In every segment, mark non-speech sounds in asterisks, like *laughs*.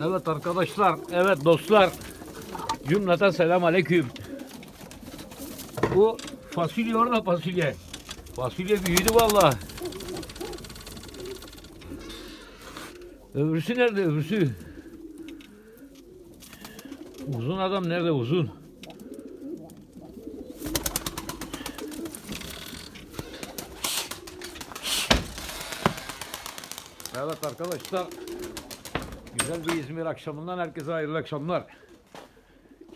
Evet arkadaşlar, evet dostlar. Cümleten selam aleyküm. Bu fasulye orada fasulye. Fasulye büyüdü valla. Öbürsü nerede öbürsü? Uzun adam nerede uzun? Evet arkadaşlar. Güzel bir İzmir akşamından herkese hayırlı akşamlar.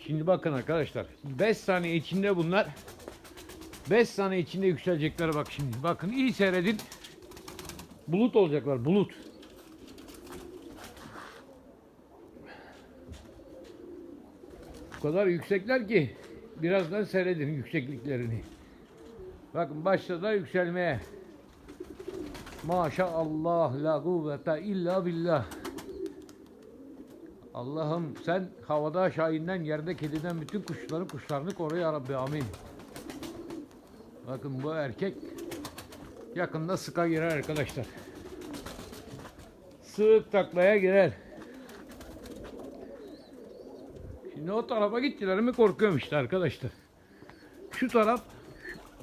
Şimdi bakın arkadaşlar. 5 saniye içinde bunlar 5 saniye içinde yükselecekler bak şimdi. Bakın iyi seyredin. Bulut olacaklar bulut. O kadar yüksekler ki birazdan seyredin yüksekliklerini. Bakın başladılar yükselmeye. Maşallah la kuvvete illa billah. Allah'ım sen havada şahinden, yerde kediden bütün kuşları kuşlarını koru ya Rabbi amin. Bakın bu erkek yakında sıka girer arkadaşlar. Sığık taklaya girer. Şimdi o tarafa gittiler mi korkuyorum işte arkadaşlar. Şu taraf,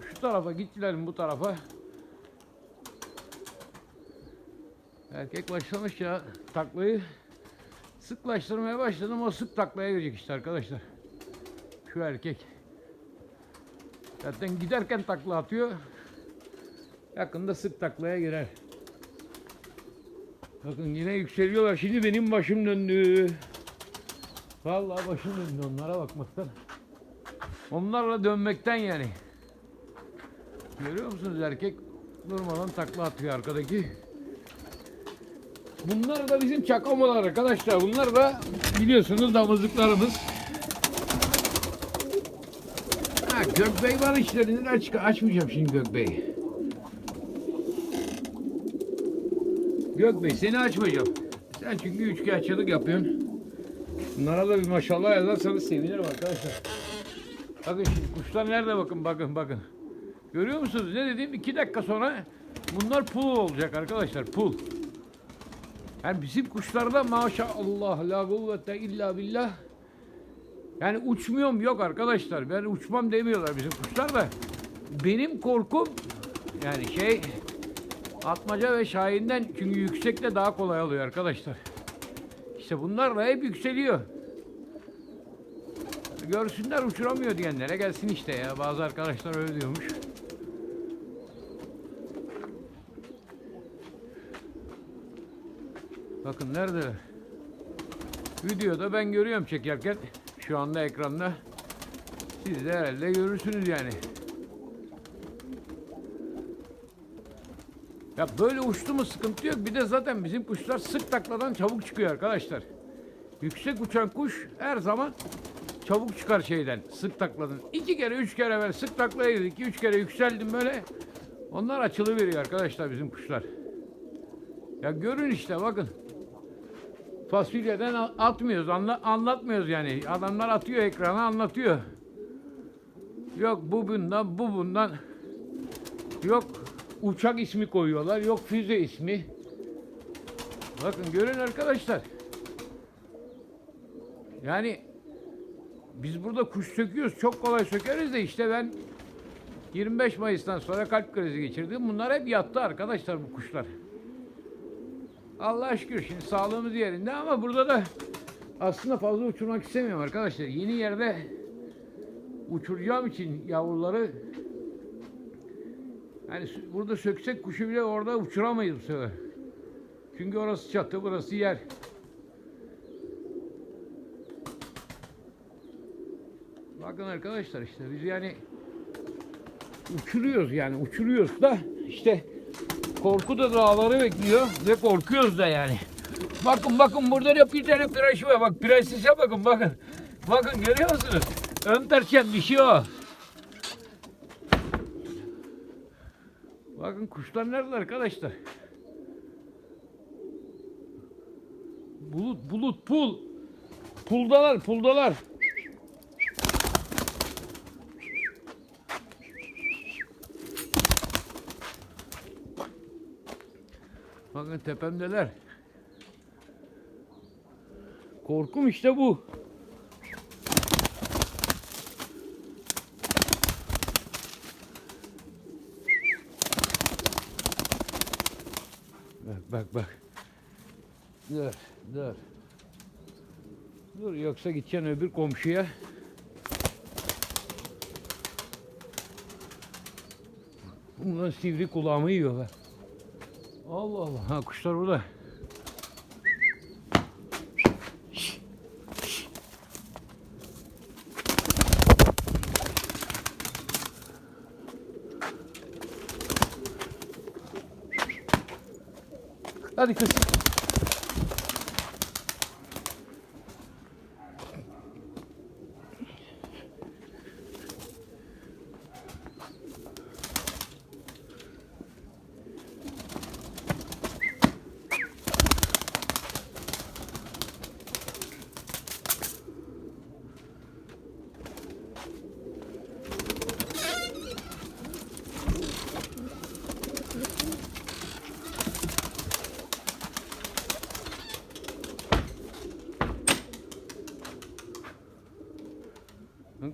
şu tarafa gittiler mi bu tarafa. Erkek başlamış ya taklayı sıklaştırmaya başladım o sık taklaya girecek işte arkadaşlar. Şu erkek. Zaten giderken takla atıyor. Yakında sık taklaya girer. Bakın yine yükseliyorlar. Şimdi benim başım döndü. Vallahi başım döndü onlara bakmaktan. Onlarla dönmekten yani. Görüyor musunuz erkek durmadan takla atıyor arkadaki. Bunlar da bizim çakamalar arkadaşlar. Bunlar da biliyorsunuz damızlıklarımız. Ha, Gökbey var işlerini aç, açmayacağım şimdi Gökbey. Gökbey seni açmayacağım. Sen çünkü üçkağıtçılık yapıyorsun. Bunlara da bir maşallah yazarsanız sevinirim arkadaşlar. Bakın şimdi kuşlar nerede bakın bakın bakın. Görüyor musunuz ne dedim? İki dakika sonra bunlar pul olacak arkadaşlar pul. Yani bizim kuşlarda maşallah la kuvvete illa billah. Yani uçmuyorum yok arkadaşlar. Ben uçmam demiyorlar bizim kuşlar da. Benim korkum yani şey atmaca ve şahinden çünkü yüksekte daha kolay oluyor arkadaşlar. İşte bunlarla hep yükseliyor. Görsünler uçuramıyor diyenlere gelsin işte ya. Bazı arkadaşlar öyle diyormuş. Bakın nerede? Videoda ben görüyorum çekerken. Şu anda ekranda. Siz de herhalde görürsünüz yani. Ya böyle uçtu mu sıkıntı yok. Bir de zaten bizim kuşlar sık takladan çabuk çıkıyor arkadaşlar. Yüksek uçan kuş her zaman çabuk çıkar şeyden, sık takladan. İki kere, üç kere ver sık taklaya girdik. iki üç kere yükseldim böyle. Onlar açılıveriyor arkadaşlar bizim kuşlar. Ya görün işte bakın. Fasulyeden atmıyoruz, anla- anlatmıyoruz yani. Adamlar atıyor ekrana anlatıyor. Yok bu bundan, bu bundan. Yok uçak ismi koyuyorlar, yok füze ismi. Bakın görün arkadaşlar. Yani biz burada kuş söküyoruz, çok kolay sökeriz de işte ben 25 Mayıs'tan sonra kalp krizi geçirdim. Bunlar hep yattı arkadaşlar bu kuşlar. Allah şükür şimdi sağlığımız yerinde ama burada da aslında fazla uçurmak istemiyorum arkadaşlar. Yeni yerde uçuracağım için yavruları yani burada söksek kuşu bile orada uçuramayız bu sefer. Çünkü orası çatı, burası yer. Bakın arkadaşlar işte biz yani uçuruyoruz yani uçuruyoruz da işte korku da dağları bekliyor ve korkuyoruz da yani. Bakın bakın burada da bir tane piraş var. Bak prensese bakın bakın. Bakın görüyor musunuz? Ön terçem bir şey o. Bakın kuşlar nerede arkadaşlar? Bulut bulut pul. Puldalar puldalar. Bakın tepemdeler. Korkum işte bu. Bak bak bak. Dur dur. Dur yoksa gideceksin öbür komşuya. Bundan sivri kulağımı yiyorlar. Allah Allah. Ha kuşlar burada. Hadi kız.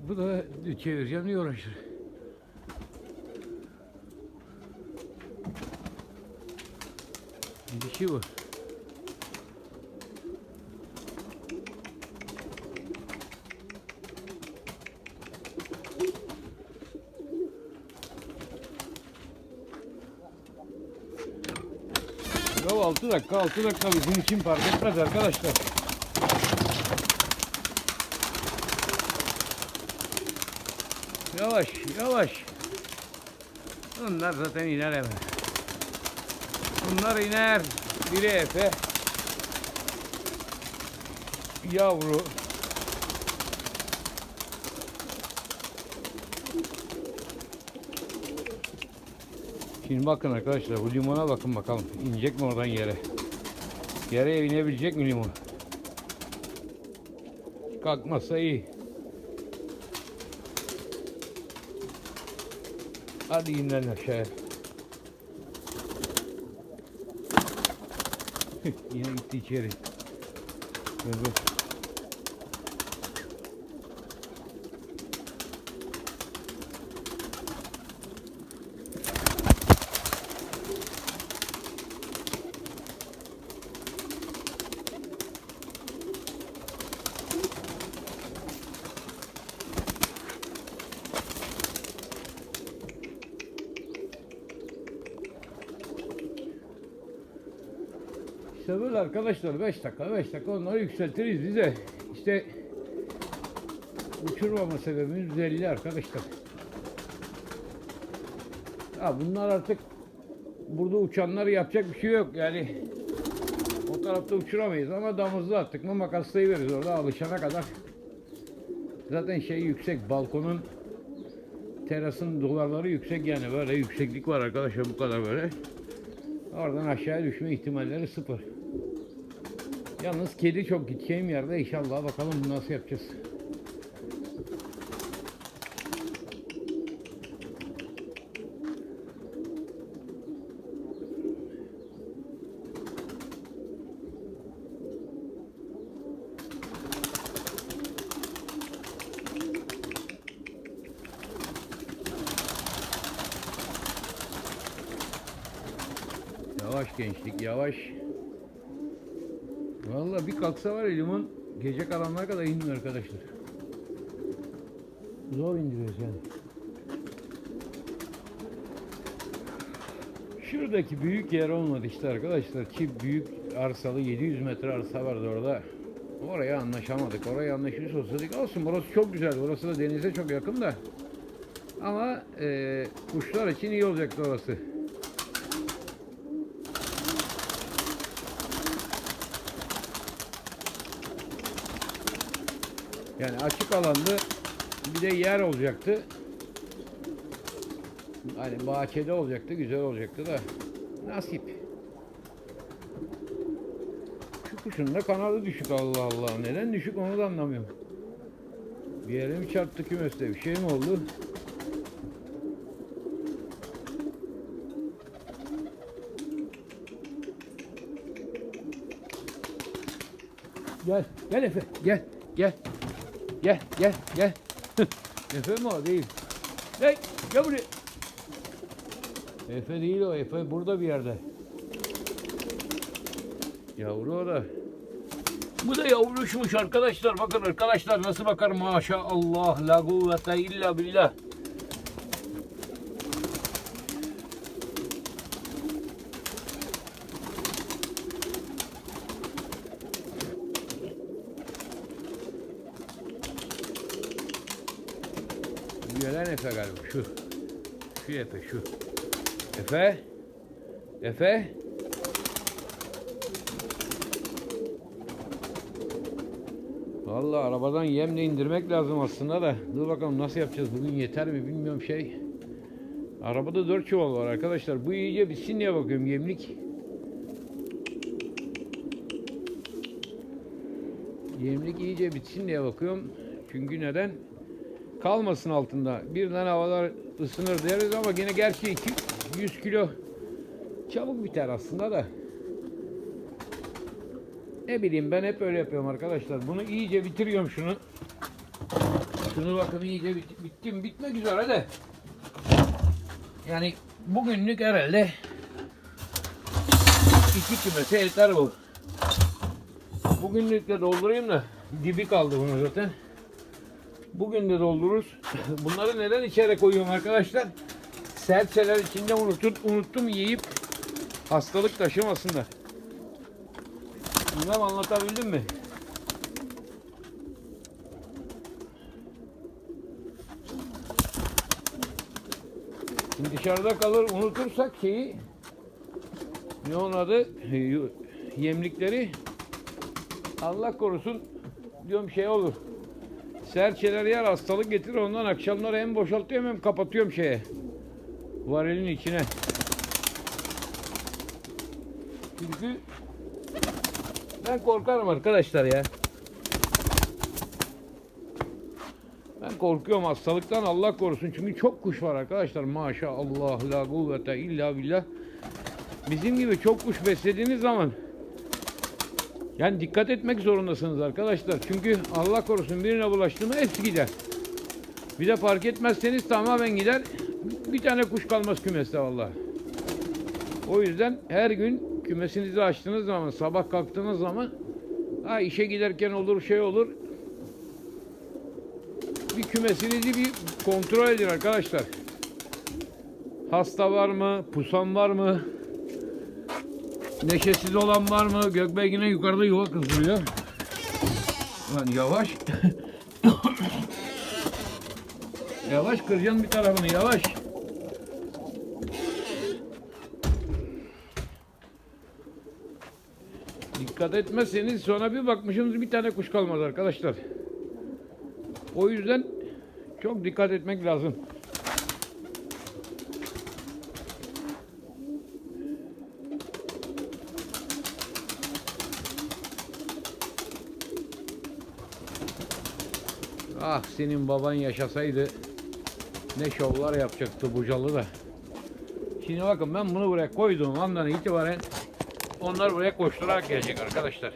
Bu da çevireceğim diye uğraşır. Dişi bu. Ya 6 dakika 6 dakika bizim için fark etmez arkadaşlar. Yavaş, yavaş. Bunlar zaten iner hemen. Bunlar iner. Biri Efe. Yavru. Şimdi bakın arkadaşlar bu limona bakın bakalım. İnecek mi oradan yere? Yere inebilecek mi limon? Kalkmazsa iyi. Hadi in lan aşağıya. Yine gitti içeri. Evet. İşte böyle arkadaşlar 5 dakika 5 dakika onları yükseltiriz bize. İşte uçurmama sebebimiz belli arkadaşlar. Ya bunlar artık burada uçanlar yapacak bir şey yok yani o tarafta uçuramayız ama damızlı attık mı makaslayıveririz orada alışana kadar. Zaten şey yüksek balkonun terasın duvarları yüksek yani böyle yükseklik var arkadaşlar bu kadar böyle. Oradan aşağıya düşme ihtimalleri sıfır. Yalnız kedi çok gideceğim yerde inşallah bakalım nasıl yapacağız. Yavaş gençlik yavaş. Bir kalksa var ya limon gece karanlığa kadar inmiyor arkadaşlar. Zor indiriyoruz yani. Şuradaki büyük yer olmadı işte arkadaşlar ki büyük arsalı 700 metre arsa vardı orada. Oraya anlaşamadık. Oraya anlaşmış olsaydık olsun burası çok güzel. Burası da denize çok yakın da. Ama e, kuşlar için iyi olacaktı orası. Yani açık alandı. Bir de yer olacaktı. Hani bahçede olacaktı, güzel olacaktı da nasip. Şu kuşun da kanadı düşük Allah Allah. Neden düşük onu da anlamıyorum. Bir yere mi çarptı kümeste bir şey mi oldu? Gel. Gel Efe. Gel. Gel. Gel. Gel. Gel. *laughs* Efe mi o? Değil. Hey. Gel buraya. Efe değil o. Efe burada bir yerde. Yavru o da. Bu da yavruşmuş arkadaşlar. Bakın arkadaşlar nasıl bakar maşallah. La kuvvete illa billah. Gelen Efe galiba. Şu. Şu Efe şu. Efe. Efe. Vallahi arabadan yem de indirmek lazım aslında da. Dur bakalım nasıl yapacağız bugün yeter mi bilmiyorum şey. Arabada dört çuval var arkadaşlar. Bu iyice bitsin diye bakıyorum yemlik. Yemlik iyice bitsin diye bakıyorum. Çünkü neden? Kalmasın altında. Birden havalar ısınır deriz ama gene gerçi iki- 100 kilo çabuk biter aslında da. Ne bileyim ben hep öyle yapıyorum arkadaşlar. Bunu iyice bitiriyorum şunu. Şunu bakın iyice bit bittim. Bitmek üzere de. Yani bugünlük herhalde iki kümese yeter bu. Bugünlük de doldurayım da dibi kaldı bunun zaten. Bugün de doldururuz. *laughs* Bunları neden içeri koyuyorum arkadaşlar? Serçeler içinde unuttum, unuttum yiyip hastalık taşımasınlar. Bilmem anlatabildim mi? Şimdi dışarıda kalır unutursak şeyi ne onun adı yemlikleri Allah korusun diyorum şey olur. Serçeler yer hastalık getirir ondan akşamları hem boşaltıyorum hem kapatıyorum şeye. Varilin içine. Çünkü ben korkarım arkadaşlar ya. Ben korkuyorum hastalıktan Allah korusun. Çünkü çok kuş var arkadaşlar. Maşallah la kuvvete illa billah. Bizim gibi çok kuş beslediğiniz zaman yani dikkat etmek zorundasınız arkadaşlar. Çünkü Allah korusun birine bulaştı mı hepsi gider. Bir de fark etmezseniz tamamen gider. Bir tane kuş kalmaz kümeste vallahi. O yüzden her gün kümesinizi açtığınız zaman, sabah kalktığınız zaman ha işe giderken olur, şey olur. Bir kümesinizi bir kontrol edin arkadaşlar. Hasta var mı? Pusan var mı? Neşesiz olan var mı? Gökbey yine yukarıda yuva kızdırıyor. Lan yavaş. *coughs* yavaş kıracaksın bir tarafını yavaş. Dikkat etmezseniz sonra bir bakmışsınız bir tane kuş kalmaz arkadaşlar. O yüzden çok dikkat etmek lazım. Ah senin baban yaşasaydı ne şovlar yapacaktı bucalı da. Şimdi bakın ben bunu buraya koyduğum andan itibaren onlar buraya koşturarak gelecek arkadaşlar.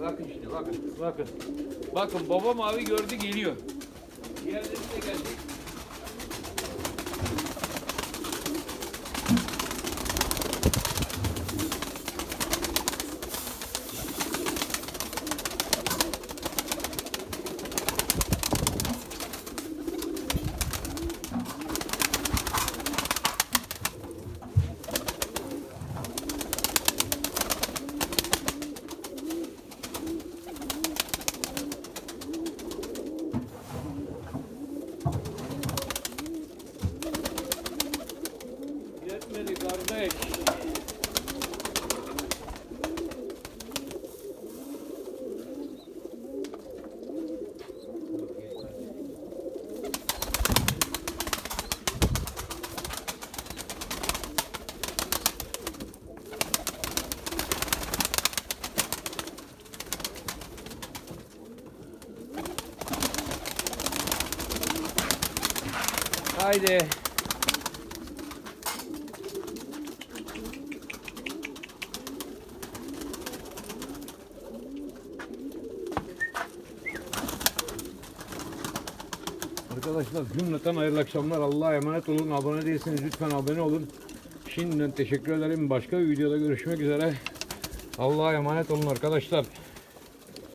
Bakın işte bakın bakın. Bakın baba mavi gördü geliyor. Haydi. Arkadaşlar cümleten hayırlı akşamlar. Allah'a emanet olun. Abone değilseniz lütfen abone olun. Şimdiden teşekkür ederim. Başka bir videoda görüşmek üzere. Allah'a emanet olun arkadaşlar.